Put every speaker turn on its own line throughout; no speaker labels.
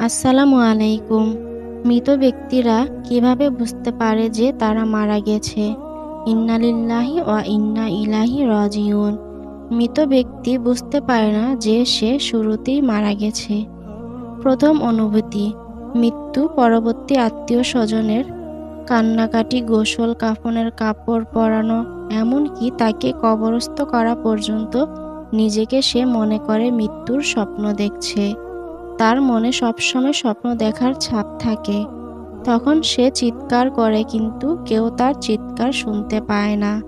আসসালামু আলাইকুম। মৃত ব্যক্তিরা কীভাবে বুঝতে পারে যে তারা মারা গেছে? ইন্নালিল্লাহি ও ইন্না ইলাহি রাজিউন। মৃত ব্যক্তি বুঝতে পারে না যে সে শুরুতেই মারা গেছে। প্রথম অনুভূতি, মৃত্যু পরবর্তী আত্মীয় স্বজনের কান্নাকাটি, গোসল, কাফনের কাপড় পরানো, এমনকি তাকে কবরস্থ করা পর্যন্ত নিজেকে সে মনে করে মৃত্যুর স্বপ্ন দেখছে। তার মনে সবসময় স্বপ্ন দেখার ছাপ থাকে। তখন সে চিৎকার করে কিন্তু কেউ তার চিৎকার শুনতে পায় না।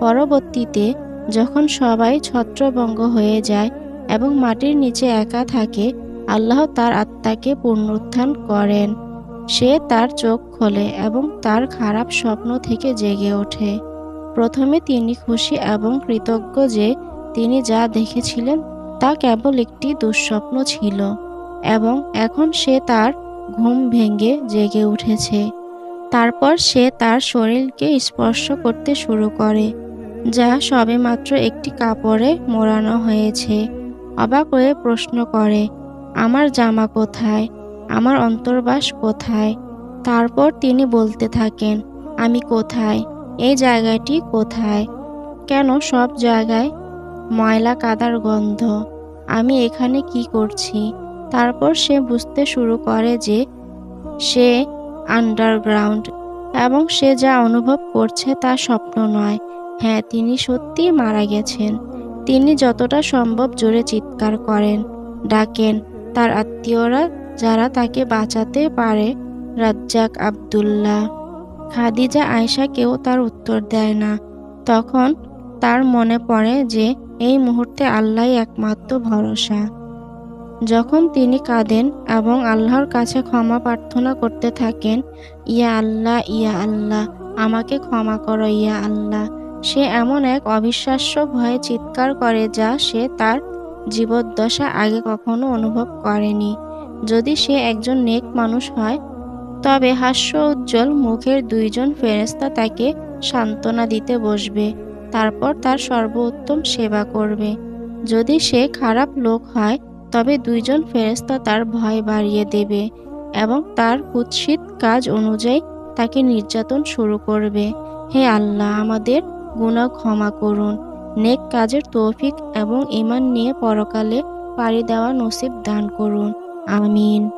পরবর্তীতে যখন সবাই ছত্রভঙ্গ হয়ে যায় এবং মাটির নিচে একা থাকে, আল্লাহ তার আত্মাকে পুনরুত্থান করেন। সে তার চোখ খোলে এবং তার খারাপ স্বপ্ন থেকে জেগে ওঠে। প্রথমে তিনি খুশি এবং কৃতজ্ঞ যে তিনি যা দেখেছিলেন তা কেবল একটি দুঃস্বপ্ন ছিল। এবং এখন সে তার ঘুম ভেঙে জেগে উঠেছে। তারপর সে তার শরীরকে স্পর্শ করতে শুরু করে, যা সবেমাত্র একটি কাপড়ে মোড়ানো হয়েছে। অবাক হয়ে প্রশ্ন করে, আমার জামা কোথায়? আমার অন্তর্বাস কোথায়? তারপর তিনি বলতে থাকেন, আমি কোথায়? এই জায়গাটি কোথায়? কেন? সব জায়গায় ময়লা কাদার গন্ধ। আমি এখানে কি করছি? তারপর সে বুঝতে শুরু করে যে সে আন্ডারগ্রাউন্ড এবং সে যা অনুভব করছে তা স্বপ্ন নয়। হ্যাঁ তিনি সত্যিই মারা গেছেন। তিনি যতটা সম্ভব জোরে চিৎকার করেন, ডাকেন। তার আত্মীয়রা যারা তাকে বাঁচাতে পারে, রাজ্জাক আবদুল্লাহ, খাদিজা আয়সা কেউ তার উত্তর দেয় না। তখন তার মনে পড়ে যে এই মুহূর্তে আল্লাহ একমাত্র ভরসা। যখন তিনি কাঁদেন এবং আল্লাহর কাছে ক্ষমা প্রার্থনা করতে থাকেন, ইয়া আল্লাহ ইয়া আল্লাহ, আমাকে ক্ষমা করো, ইয়া আল্লাহ। সে এমন এক অবিশ্বাস্য ভয়ে চিৎকার করে যা সে তার জীবদ্দশা আগে কখনো অনুভব করেনি। যদি সে একজন নেক মানুষ হয়, তবে হাস্য উজ্জ্বল মুখের দুইজন ফেরেস্তা তাকে সান্ত্বনা দিতে বসবে, তারপর তার সর্বোত্তম সেবা করবে। যদি সে খারাপ লোক হয় তবে দুইজন ফেরেস্তা তার ভয় বাড়িয়ে দেবে এবং তার কুৎসিত কাজ অনুযায়ী তাকে নির্যাতন শুরু করবে। হে আল্লাহ, আমাদের গুণা ক্ষমা করুন। নেক কাজের তৌফিক এবং ইমান নিয়ে পরকালে পাড়ি দেওয়া নসিব দান করুন। আমিন।